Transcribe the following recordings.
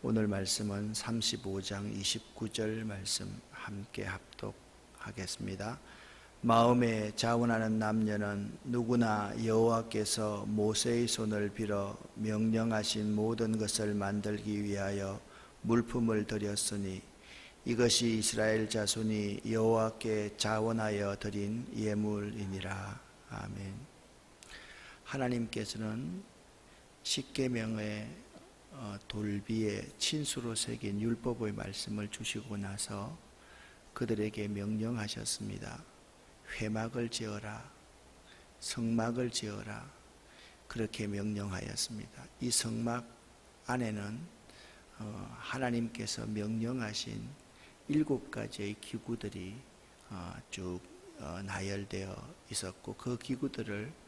오늘 말씀은 35장 29절 말씀 함께 합독하겠습니다. 마음에 자원하는 남녀는 누구나 여호와께서 모세의 손을 빌어 명령하신 모든 것을 만들기 위하여 물품을 드렸으니 이것이 이스라엘 자손이 여호와께 자원하여 드린 예물이니라. 아멘. 하나님께서는 십계명의 어, 돌비에 친수로 새긴 율법의 말씀을 주시고 나서 그들에게 명령하셨습니다. 회막을 지어라. 성막을 지어라. 그렇게 명령하였습니다. 이 성막 안에는 어, 하나님께서 명령하신 일곱 가지의 기구들이 어, 쭉 나열되어 있었고 그 기구들을 어,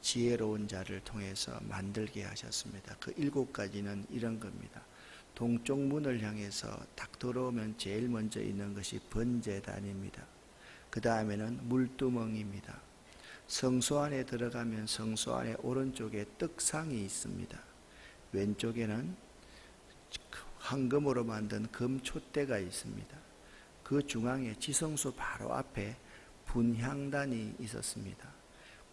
지혜로운 자를 통해서 만들게 하셨습니다. 그 일곱 가지는 이런 겁니다. 동쪽 문을 향해서 딱 들어오면 제일 먼저 있는 것이 번제단입니다. 그 다음에는 물두멍입니다. 성소 안에 들어가면 성소 안에 오른쪽에 떡상이 있습니다. 왼쪽에는 황금으로 만든 금촛대가 있습니다. 그 중앙에 지성소 바로 앞에 분향단이 있었습니다.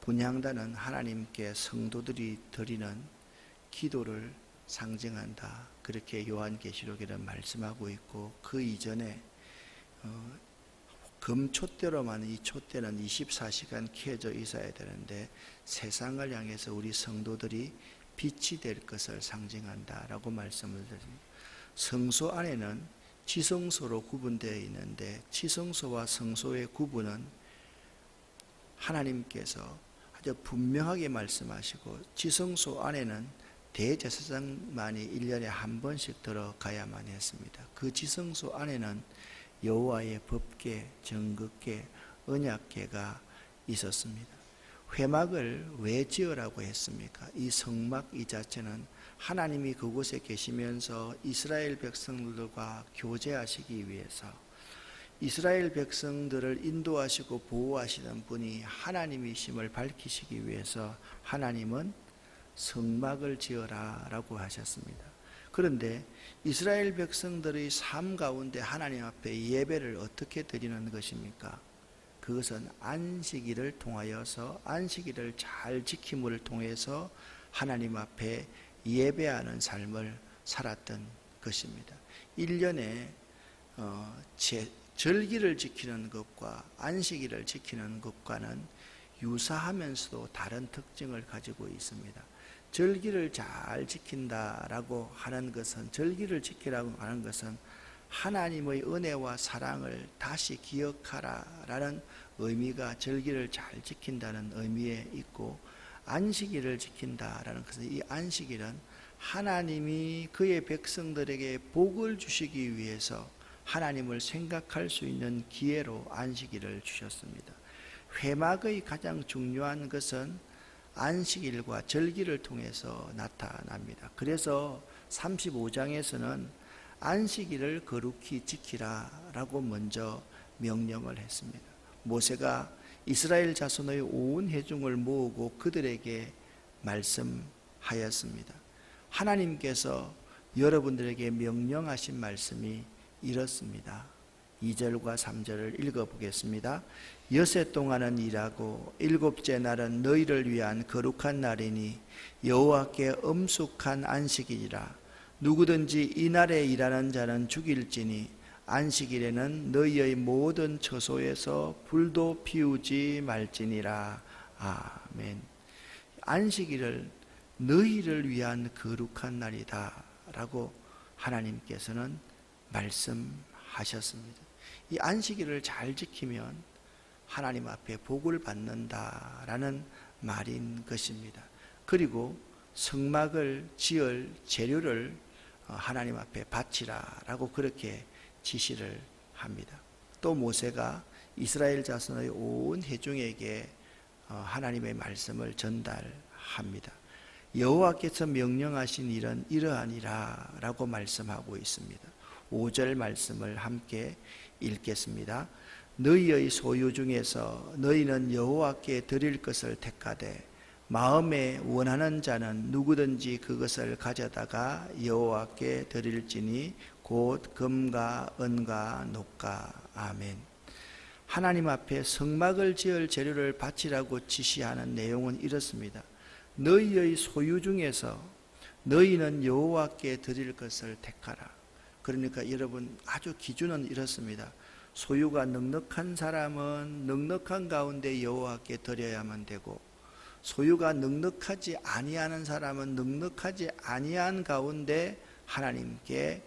분향단은 하나님께 성도들이 드리는 기도를 상징한다. 그렇게 요한계시록에는 말씀하고 있고 그 이전에 어, 금촛대로만 이 촛대는 24시간 켜져 있어야 되는데 세상을 향해서 우리 성도들이 빛이 될 것을 상징한다라고 말씀을 드립니다. 성소 안에는 지성소로 구분되어 있는데 지성소와 성소의 구분은 하나님께서 아주 분명하게 말씀하시고 지성소 안에는 대제사장만이 1년에 한 번씩 들어가야만 했습니다. 그 지성소 안에는 여호와의 법계, 정극계, 언약계가 있었습니다. 회막을 왜 지으라고 했습니까? 이 성막 이 자체는 하나님이 그곳에 계시면서 이스라엘 백성들과 교제하시기 위해서 이스라엘 백성들을 인도하시고 보호하시는 분이 하나님이심을 밝히시기 위해서 하나님은 성막을 지어라 라고 하셨습니다. 그런데 이스라엘 백성들의 삶 가운데 하나님 앞에 예배를 어떻게 드리는 것입니까? 그것은 안식일을 통하여서 안식일을 잘 지킴을 통해서 하나님 앞에 예배하는 삶을 살았던 것입니다. 1년에 어, 제, 절기를 지키는 것과 안식일을 지키는 것과는 유사하면서도 다른 특징을 가지고 있습니다. 절기를 잘 지킨다라고 하는 것은 절기를 지키라고 하는 것은 하나님의 은혜와 사랑을 다시 기억하라라는 의미가 절기를 잘 지킨다는 의미에 있고 안식일을 지킨다라는 것은 이 안식일은 하나님이 그의 백성들에게 복을 주시기 위해서 하나님을 생각할 수 있는 기회로 안식일을 주셨습니다. 회막의 가장 중요한 것은 안식일과 절기를 통해서 나타납니다. 그래서 35장에서는 안식일을 거룩히 지키라라고 먼저 명령을 했습니다. 모세가 이스라엘 자손의 온 회중을 모으고 그들에게 말씀하였습니다. 하나님께서 여러분들에게 명령하신 말씀이 이렇습니다. 2절과 3절을 읽어보겠습니다. 여세 동안은 일하고 일곱째 날은 너희를 위한 거룩한 날이니 여호와께 엄숙한 안식이라 누구든지 이 날에 일하는 자는 죽일지니 안식일에는 너희의 모든 처소에서 불도 피우지 말지니라 아멘. 안식일을 너희를 위한 거룩한 날이다라고 하나님께서는 말씀하셨습니다. 이 안식일을 잘 지키면 하나님 앞에 복을 받는다라는 말인 것입니다. 그리고 성막을 지을 재료를 어, 하나님 앞에 바치라라고 그렇게 지시를 합니다. 또 모세가 이스라엘 자손의 온 회중에게 어, 하나님의 말씀을 전달합니다. 여호와께서 명령하신 일은 이러하니라라고 말씀하고 있습니다. 5절 말씀을 함께 읽겠습니다. 너희의 소유 중에서 너희는 여호와께 드릴 것을 택하되 마음에 원하는 자는 누구든지 그것을 가져다가 여호와께 드릴지니 곧 금과 은과 녹과 아멘. 하나님 앞에 성막을 지을 재료를 바치라고 지시하는 내용은 이렇습니다. 너희의 소유 중에서 너희는 여호와께 드릴 것을 택하라. 그러니까 여러분 아주 기준은 이렇습니다. 소유가 넉넉한 사람은 넉넉한 가운데 여호와께 드려야만 되고 소유가 넉넉하지 아니하는 사람은 넉넉하지 아니한 가운데 하나님께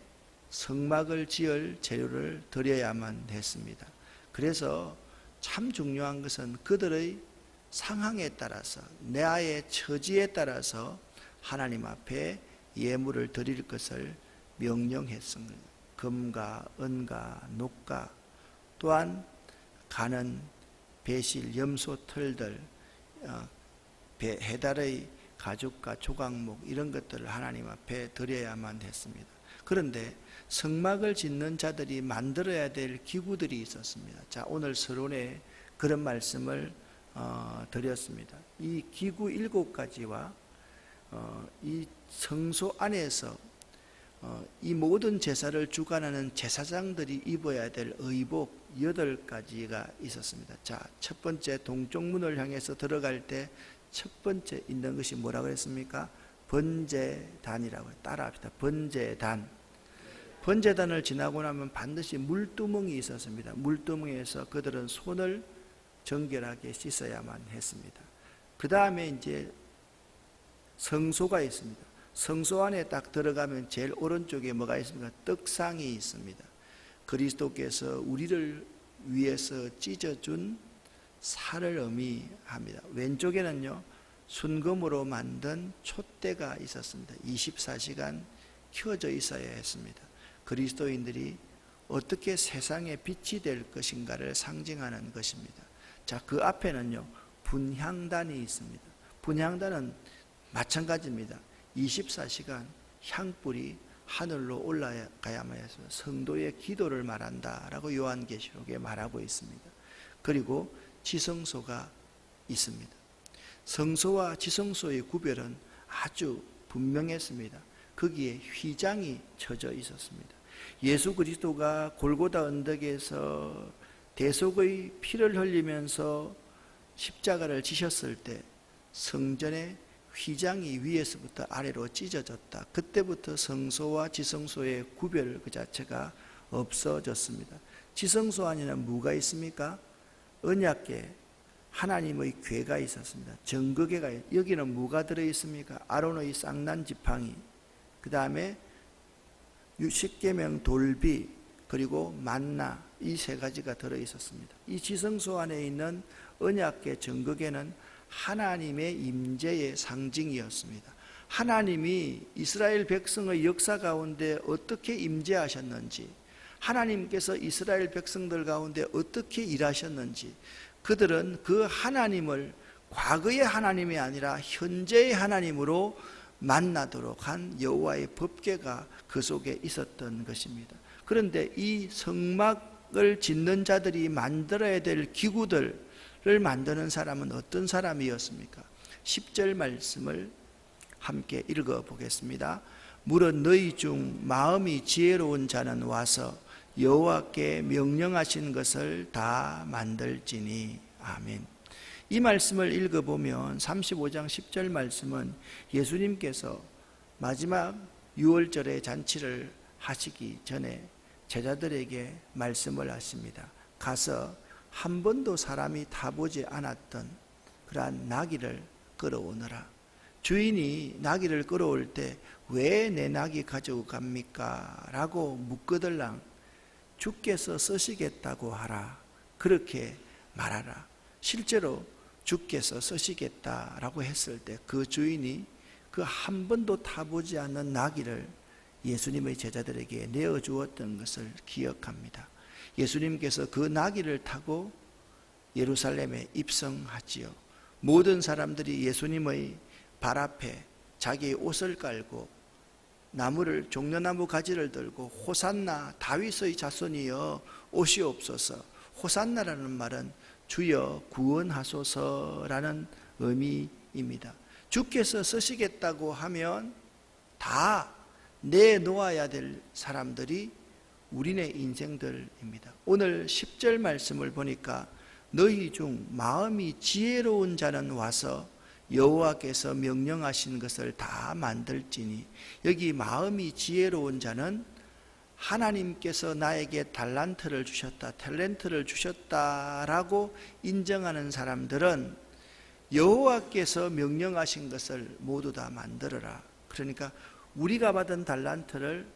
성막을 지을 재료를 드려야만 했습니다. 그래서 참 중요한 것은 그들의 상황에 따라서 내 아의 처지에 따라서 하나님 앞에 예물을 드릴 것을 명령했습니다. 금과 은과 녹과 또한 가는 배실, 염소 털들, 어, 배- 해달의 가죽과 조각목 이런 것들을 하나님 앞에 드려야만 했습니다. 그런데 성막을 짓는 자들이 만들어야 될 기구들이 있었습니다. 자, 오늘 서론에 그런 말씀을 어, 드렸습니다. 이 기구 일곱 가지와 어, 이 성소 안에서 어, 이 모든 제사를 주관하는 제사장들이 입어야 될 의복 여덟 가지가 있었습니다. 자, 첫 번째 동쪽 문을 향해서 들어갈 때 첫 번째 있는 것이 뭐라고 그랬습니까? 번제단이라고 따라합시다. 번제단. 번제단을 지나고 나면 반드시 물두멍이 있었습니다. 물두멍에서 그들은 손을 정결하게 씻어야만 했습니다. 그 다음에 이제 성소가 있습니다. 성소 안에 딱 들어가면 제일 오른쪽에 뭐가 있습니까? 떡상이 있습니다. 그리스도께서 우리를 위해서 찢어준 살을 의미합니다. 왼쪽에는요, 순금으로 만든 촛대가 있었습니다. 24시간 켜져 있어야 했습니다. 그리스도인들이 어떻게 세상의 빛이 될 것인가를 상징하는 것입니다. 자, 그 앞에는요, 분향단이 있습니다. 분향단은 마찬가지입니다. 24시간 향불이 하늘로 올라가야만 해서 성도의 기도를 말한다라고 요한계시록에 말하고 있습니다. 그리고 지성소가 있습니다. 성소와 지성소의 구별은 아주 분명했습니다. 거기에 휘장이 쳐져 있었습니다. 예수 그리스도가 골고다 언덕에서 대속의 피를 흘리면서 십자가를 지셨을 때 성전의 휘장이 위에서부터 아래로 찢어졌다. 그때부터 성소와 지성소의 구별 그 자체가 없어졌습니다. 지성소 안에는 뭐가 있습니까? 언약계 하나님의 괴가 있었습니다. 정거계가 있- 여기는 뭐가 들어 있습니까? 아론의 쌍난 지팡이. 그 다음에 십계명 돌비 그리고 만나 이 세 가지가 들어 있었습니다. 이 지성소 안에 있는 언약계 정거계는 하나님의 임재의 상징이었습니다. 하나님이 이스라엘 백성의 역사 가운데 어떻게 임재하셨는지, 하나님께서 이스라엘 백성들 가운데 어떻게 일하셨는지, 그들은 그 하나님을 과거의 하나님이 아니라 현재의 하나님으로 만나도록 한 여호와의 법궤가 그 속에 있었던 것입니다. 그런데 이 성막을 짓는 자들이 만들어야 될 기구들 를 만드는 사람은 어떤 사람이었습니까? 10절 말씀을 함께 읽어 보겠습니다. 무릇 너희 중 마음이 지혜로운 자는 와서 여호와께 명령하신 것을 다 만들지니 아멘. 이 말씀을 읽어 보면 35장 10절 말씀은 예수님께서 마지막 6월절의 잔치를 하시기 전에 제자들에게 말씀을 하십니다. 가서 한 번도 사람이 타보지 않았던 그러한 나귀를 끌어오너라. 주인이 나귀를 끌어올 때 왜 내 나귀 가지고 갑니까? 라고 묻거들랑 주께서 쓰시겠다고 하라. 그렇게 말하라. 실제로 주께서 쓰시겠다라고 했을 때 그 주인이 그 한 번도 타보지 않는 나귀를 예수님의 제자들에게 내어 주었던 것을 기억합니다. 예수님께서 그 나귀를 타고 예루살렘에 입성하지요. 모든 사람들이 예수님의 발 앞에 자기의 옷을 깔고 나무를 종려나무 가지를 들고 호산나 다윗의 자손이여 오시옵소서. 호산나라는 말은 주여 구원하소서라는 의미입니다. 주께서 쓰시겠다고 하면 다 내놓아야 될 사람들이 우리네 인생들입니다. 오늘 10절 말씀을 보니까 너희 중 마음이 지혜로운 자는 와서 여호와께서 명령하신 것을 다 만들지니 여기 마음이 지혜로운 자는 하나님께서 나에게 달란트를 주셨다, 탤런트를 주셨다라고 인정하는 사람들은 여호와께서 명령하신 것을 모두 다 만들어라. 그러니까 우리가 받은 달란트를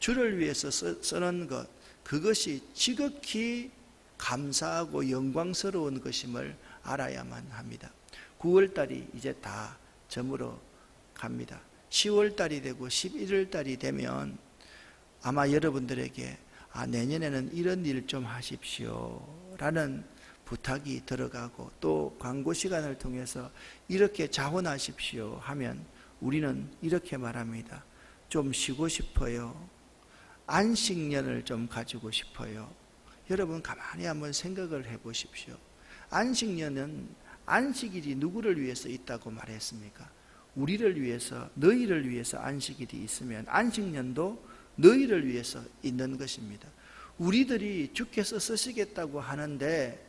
주를 위해서 쓰- 쓰는 것 그것이 지극히 감사하고 영광스러운 것임을 알아야만 합니다. 9월 달이 이제 다 저물어 갑니다. 10월 달이 되고 11월 달이 되면 아마 여러분들에게 아, 내년에는 이런 일 좀 하십시오. 라는 부탁이 들어가고 또 광고 시간을 통해서 이렇게 자원하십시오 하면 우리는 이렇게 말합니다. 좀 쉬고 싶어요. 안식년을 좀 가지고 싶어요. 여러분 가만히 한번 생각을 해 보십시오. 안식년은 안식일이 누구를 위해서 있다고 말했습니까? 우리를 위해서 너희를 위해서 안식일이 있으면 안식년도 너희를 위해서 있는 것입니다. 우리들이 주께서 쓰시겠다고 하는데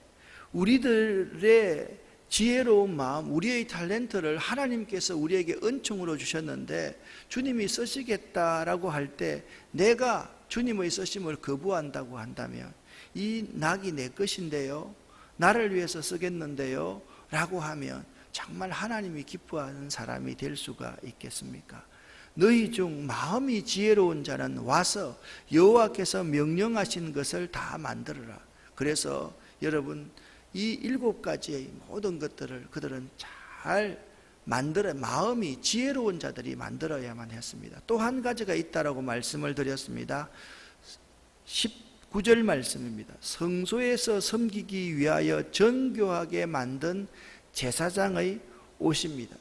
우리들의 지혜로운 마음, 우리의 탤런트를 하나님께서 우리에게 은총으로 주셨는데 주님이 쓰시겠다라고 할 때 내가 주님의 쓰심을 거부한다고 한다면 이 낙이 내 것인데요. 나를 위해서 쓰겠는데요. 라고 하면 정말 하나님이 기뻐하는 사람이 될 수가 있겠습니까? 너희 중 마음이 지혜로운 자는 와서 여호와께서 명령하신 것을 다 만들어라. 그래서 여러분 이 일곱 가지의 모든 것들을 그들은 잘 만들어 마음이 지혜로운 자들이 만들어야만 했습니다. 또 한 가지가 있다라고 말씀을 드렸습니다. 19절 말씀입니다. 성소에서 섬기기 위하여 정교하게 만든 제사장의 옷입니다.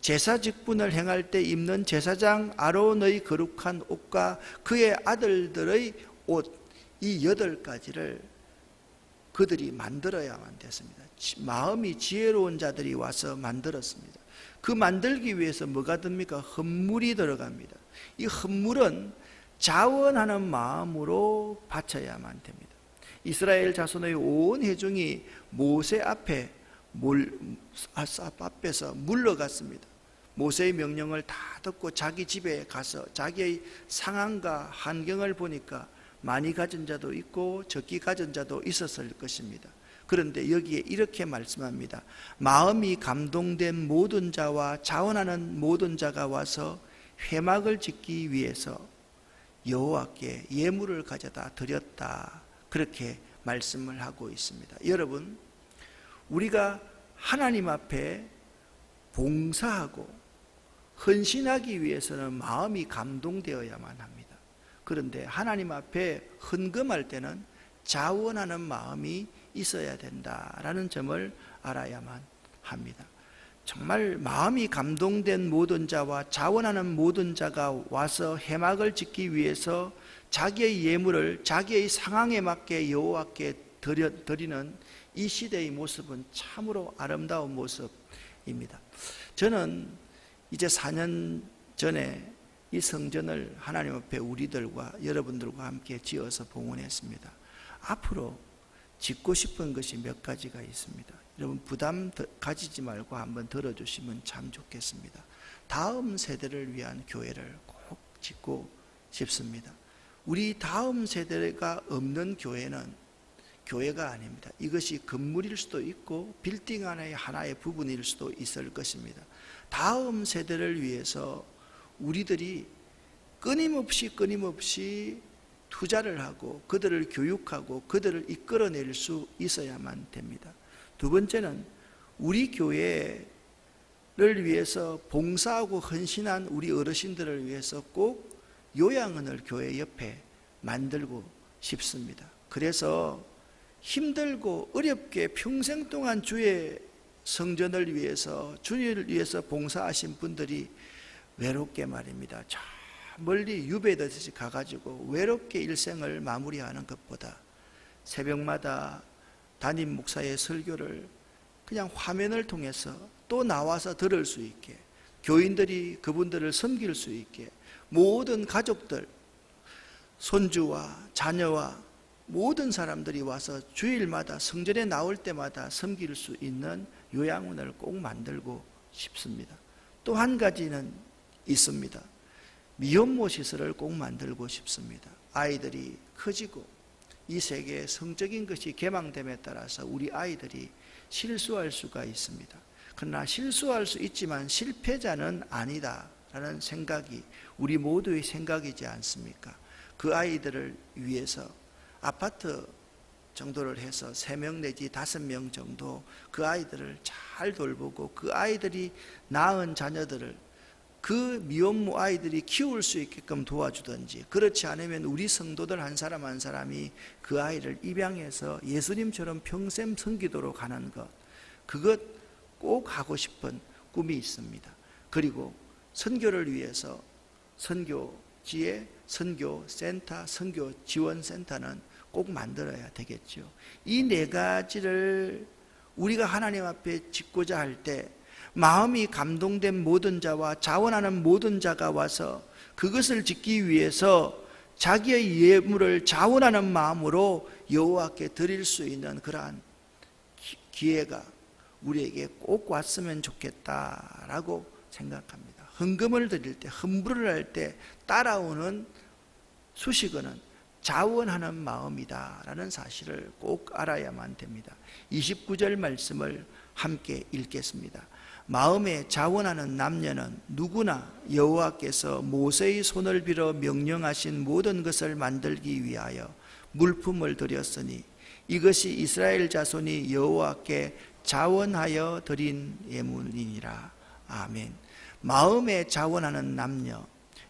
제사 직분을 행할 때 입는 제사장 아론의 거룩한 옷과 그의 아들들의 옷 이 여덟 가지를 그들이 만들어야만 됐습니다. 지- 마음이 지혜로운 자들이 와서 만들었습니다. 그 만들기 위해서 뭐가 듭니까? 헌물이 들어갑니다. 이 헌물은 자원하는 마음으로 바쳐야만 됩니다. 이스라엘 자손의 온 회중이 모세 앞에 몰, 아, 앞에서 물러갔습니다. 모세의 명령을 다 듣고 자기 집에 가서 자기의 상황과 환경을 보니까 많이 가진 자도 있고 적게 가진 자도 있었을 것입니다. 그런데 여기에 이렇게 말씀합니다. 마음이 감동된 모든 자와 자원하는 모든 자가 와서 회막을 짓기 위해서 여호와께 예물을 가져다 드렸다. 그렇게 말씀을 하고 있습니다. 여러분, 우리가 하나님 앞에 봉사하고 헌신하기 위해서는 마음이 감동되어야만 합니다. 그런데 하나님 앞에 헌금할 때는 자원하는 마음이 있어야 된다라는 점을 알아야만 합니다. 정말 마음이 감동된 모든 자와 자원하는 모든 자가 와서 해막을 짓기 위해서 자기의 예물을 자기의 상황에 맞게 여호와께 드리는 이 시대의 모습은 참으로 아름다운 모습입니다. 저는 이제 4년 전에 이 성전을 하나님 앞에 우리들과 여러분들과 함께 지어서 봉헌했습니다. 앞으로 짓고 싶은 것이 몇 가지가 있습니다. 여러분 부담 더- 가지지 말고 한번 들어주시면 참 좋겠습니다. 다음 세대를 위한 교회를 꼭 짓고 싶습니다. 우리 다음 세대가 없는 교회는 교회가 아닙니다. 이것이 건물일 수도 있고 빌딩 하나의 하나의 부분일 수도 있을 것입니다. 다음 세대를 위해서 우리들이 끊임없이 끊임없이 투자를 하고 그들을 교육하고 그들을 이끌어낼 수 있어야만 됩니다. 두 번째는 우리 교회를 위해서 봉사하고 헌신한 우리 어르신들을 위해서 꼭 요양원을 교회 옆에 만들고 싶습니다. 그래서 힘들고 어렵게 평생 동안 주의 성전을 위해서 주를 위해서 봉사하신 분들이 외롭게 말입니다. 저 멀리 유배듯이 가가지고 외롭게 일생을 마무리하는 것보다 새벽마다 담임 목사의 설교를 그냥 화면을 통해서 또 나와서 들을 수 있게 교인들이 그분들을 섬길 수 있게 모든 가족들, 손주와 자녀와 모든 사람들이 와서 주일마다 성전에 나올 때마다 섬길 수 있는 요양원을 꼭 만들고 싶습니다. 또 한 가지는 있습니다. 미혼모 시설을 꼭 만들고 싶습니다. 아이들이 커지고 이 세계에 성적인 것이 개방됨에 따라서 우리 아이들이 실수할 수가 있습니다. 그러나 실수할 수 있지만 실패자는 아니다 라는 생각이 우리 모두의 생각이지 않습니까? 그 아이들을 위해서 아파트 정도를 해서 세명 내지 다섯 명 정도 그 아이들을 잘 돌보고 그 아이들이 낳은 자녀들을 그 미혼모 아이들이 키울 수 있게끔 도와주든지 그렇지 않으면 우리 성도들 한 사람 한 사람이 그 아이를 입양해서 예수님처럼 평생 섬기도록 하는 것 그것 꼭 하고 싶은 꿈이 있습니다. 그리고 선교를 위해서 선교지에 선교 센터, 선교 지원 센터는 꼭 만들어야 되겠죠. 이 네 가지를 우리가 하나님 앞에 짓고자 할때 마음이 감동된 모든 자와 자원하는 모든 자가 와서 그것을 짓기 위해서 자기의 예물을 자원하는 마음으로 여호와께 드릴 수 있는 그러한 기- 기회가 우리에게 꼭 왔으면 좋겠다라고 생각합니다. 헌금을 드릴 때, 헌불을 할 때 따라오는 수식어는 자원하는 마음이다라는 사실을 꼭 알아야만 됩니다. 29절 말씀을 함께 읽겠습니다. 마음에 자원하는 남녀는 누구나 여호와께서 모세의 손을 빌어 명령하신 모든 것을 만들기 위하여 물품을 드렸으니 이것이 이스라엘 자손이 여호와께 자원하여 드린 예물이니라. 아멘. 마음에 자원하는 남녀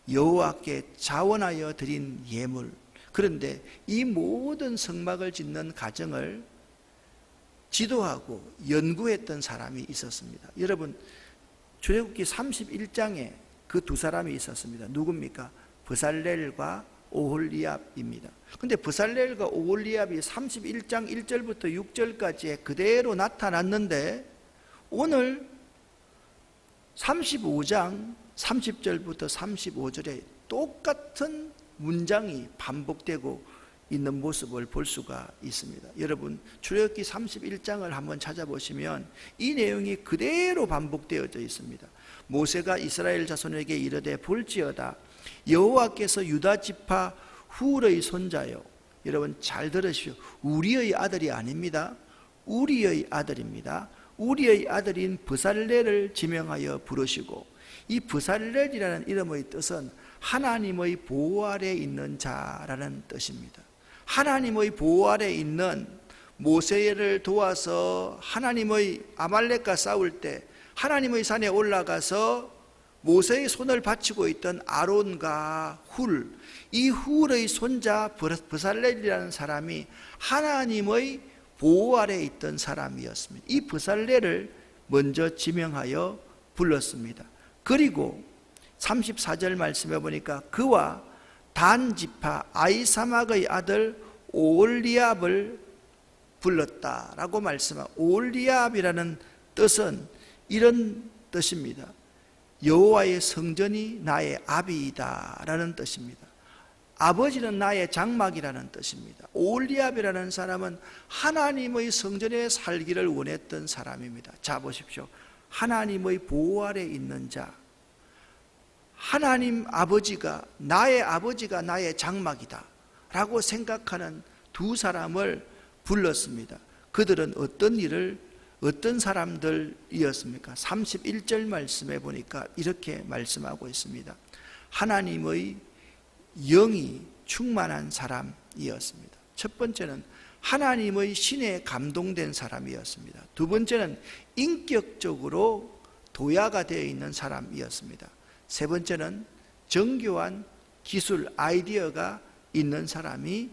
여호와께 자원하여 드린 예물. 그런데 이 모든 성막을 짓는 과정을 지도하고 연구했던 사람이 있었습니다. 여러분, 출애굽기 31장에 그 두 사람이 있었습니다. 누굽니까? 브살렐과 오홀리압입니다. 근데 브살렐과 오홀리압이 31장 1절부터 6절까지에 그대로 나타났는데 오늘 35장 30절부터 35절에 똑같은 문장이 반복되고 있는 모습을 볼 수가 있습니다. 여러분, 출애굽기 31장을 한번 찾아보시면 이 내용이 그대로 반복되어져 있습니다. 모세가 이스라엘 자손에게 이르되 볼지어다 여호와께서 유다 지파 훌의 손자요. 여러분 잘 들으시오. 우리의 아들이 아닙니다. 우리의 아들입니다. 우리의 아들인 브살렐을 지명하여 부르시고 이 브살렐이라는 이름의 뜻은 하나님의 보호 아래 있는 자라는 뜻입니다. 하나님의 보호 아래 있는 모세를 도와서 하나님의 아말렉과 싸울 때 하나님의 산에 올라가서 모세의 손을 받치고 있던 아론과 훌, 이 훌의 손자 브살렐이라는 사람이 하나님의 보호 아래 있던 사람이었습니다. 이 브살렐을 먼저 지명하여 불렀습니다. 그리고 34절 말씀해 보니까 그와 단 지파 아이사막의 아들 오올리압을 불렀다라고 말씀하. 오올리압이라는 뜻은 이런 뜻입니다. 여호와의 성전이 나의 아비이다라는 뜻입니다. 아버지는 나의 장막이라는 뜻입니다. 오올리압이라는 사람은 하나님의 성전에 살기를 원했던 사람입니다. 자 보십시오. 하나님의 보호 아래 있는 자. 하나님 아버지가 나의 아버지가 나의 장막이다. 라고 생각하는 두 사람을 불렀습니다. 그들은 어떤 일을 어떤 사람들이었습니까? 31절 말씀에 보니까 이렇게 말씀하고 있습니다. 하나님의 영이 충만한 사람이었습니다. 첫 번째는 하나님의 신에 감동된 사람이었습니다. 두 번째는 인격적으로 도야가 되어 있는 사람이었습니다. 세 번째는 정교한 기술 아이디어가 있는 사람이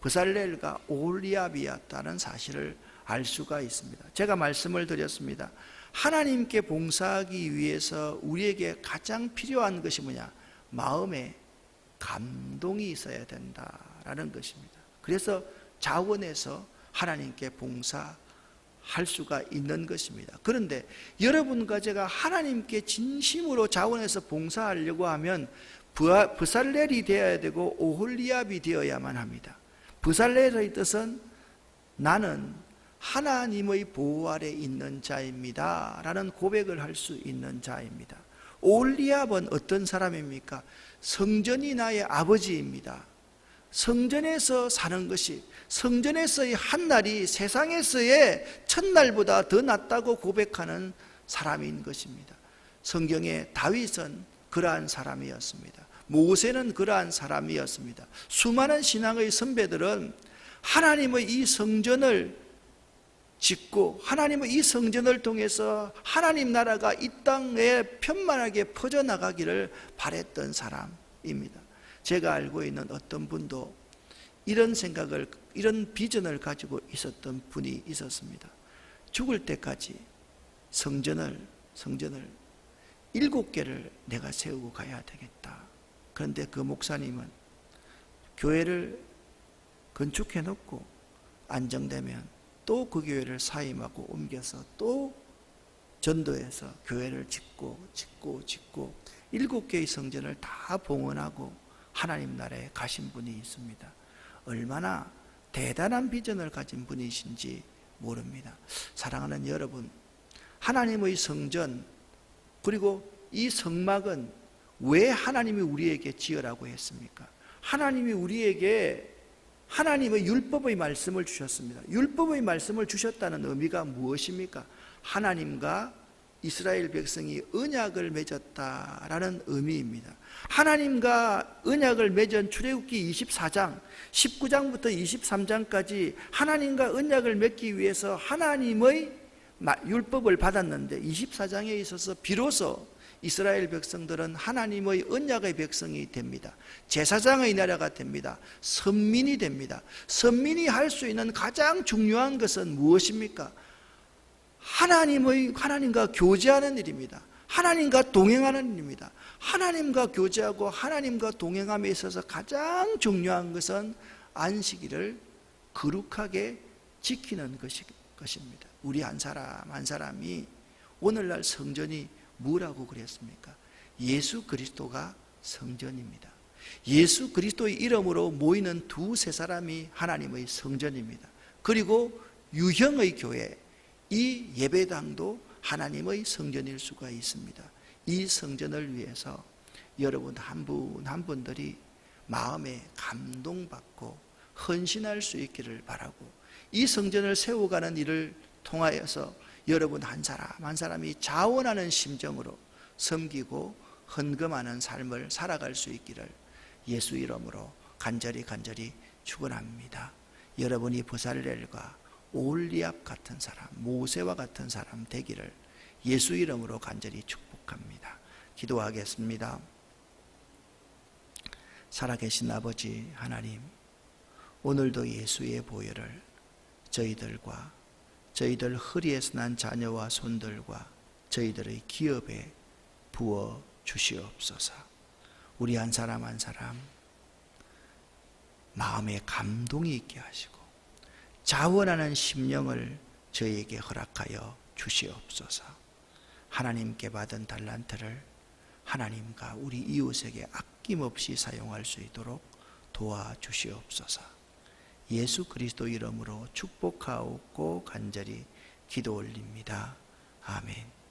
브살렐과 오리압이었다는 사실을 알 수가 있습니다. 제가 말씀을 드렸습니다. 하나님께 봉사하기 위해서 우리에게 가장 필요한 것이 뭐냐? 마음에 감동이 있어야 된다라는 것입니다. 그래서 자원해서 하나님께 할 수가 있는 것입니다. 그런데 여러분과 제가 하나님께 진심으로 자원해서 봉사하려고 하면 부살렐이 되어야 되고 오홀리압이 되어야만 합니다. 부살렐의 뜻은 나는 하나님의 보호 아래 있는 자입니다. 라는 고백을 할 수 있는 자입니다. 오홀리압은 어떤 사람입니까? 성전이 나의 아버지입니다. 성전에서 사는 것이 성전에서의 한 날이 세상에서의 첫날보다 더 낫다고 고백하는 사람인 것입니다. 성경에 다윗은 그러한 사람이었습니다. 모세는 그러한 사람이었습니다. 수많은 신앙의 선배들은 하나님의 이 성전을 짓고 하나님의 이 성전을 통해서 하나님 나라가 이 땅에 편만하게 퍼져나가기를 바랬던 사람입니다. 제가 알고 있는 어떤 분도 이런 생각을 이런 비전을 가지고 있었던 분이 있었습니다. 죽을 때까지 성전을 성전을 일곱 개를 내가 세우고 가야 되겠다. 그런데 그 목사님은 교회를 건축해 놓고 안정되면 또 그 교회를 사임하고 옮겨서 또 전도해서 교회를 짓고 짓고 짓고 일곱 개의 성전을 다 봉헌하고 하나님 나라에 가신 분이 있습니다. 얼마나 대단한 비전을 가진 분이신지 모릅니다. 사랑하는 여러분, 하나님의 성전 그리고 이 성막은 왜 하나님이 우리에게 지으라고 했습니까? 하나님이 우리에게 하나님의 율법의 말씀을 주셨습니다. 율법의 말씀을 주셨다는 의미가 무엇입니까? 하나님과 이스라엘 백성이 언약을 맺었다라는 의미입니다. 하나님과 언약을 맺은 출애굽기 24장 19장부터 23장까지 하나님과 언약을 맺기 위해서 하나님의 마- 율법을 받았는데 24장에 있어서 비로소 이스라엘 백성들은 하나님의 언약의 백성이 됩니다. 제사장의 나라가 됩니다. 선민이 됩니다. 선민이 할 수 있는 가장 중요한 것은 무엇입니까? 하나님의 하나님과 교제하는 일입니다. 하나님과 동행하는 일입니다. 하나님과 교제하고 하나님과 동행함에 있어서 가장 중요한 것은 안식일을 거룩하게 지키는 것이, 것입니다. 우리 한 사람 한 사람이 오늘날 성전이 뭐라고 그랬습니까? 예수 그리스도가 성전입니다. 예수 그리스도의 이름으로 모이는 두세 사람이 하나님의 성전입니다. 그리고 유형의 교회, 이 예배당도 하나님의 성전일 수가 있습니다. 이 성전을 위해서 여러분 한분한 분들이 마음에 감동받고 헌신할 수 있기를 바라고 이 성전을 세워가는 일을 통하여서 여러분 한 사람 한 사람이 자원하는 심정으로 섬기고 헌금하는 삶을 살아갈 수 있기를 예수 이름으로 간절히 간절히 축원합니다. 여러분이 보살렐과 올리압 같은 사람, 모세와 같은 사람 되기를 예수 이름으로 간절히 축복합니다. 기도하겠습니다. 살아계신 아버지 하나님, 오늘도 예수의 보혈을 저희들과 저희들 허리에서 난 자녀와 손들과 저희들의 기업에 부어 주시옵소서. 우리 한 사람 한 사람 마음에 감동이 있게 하시고 자원하는 심령을 저희에게 허락하여 주시옵소서. 하나님께 받은 달란트를 하나님과 우리 이웃에게 아낌없이 사용할 수 있도록 도와주시옵소서. 예수 그리스도 이름으로 축복하옵고 간절히 기도 올립니다. 아멘.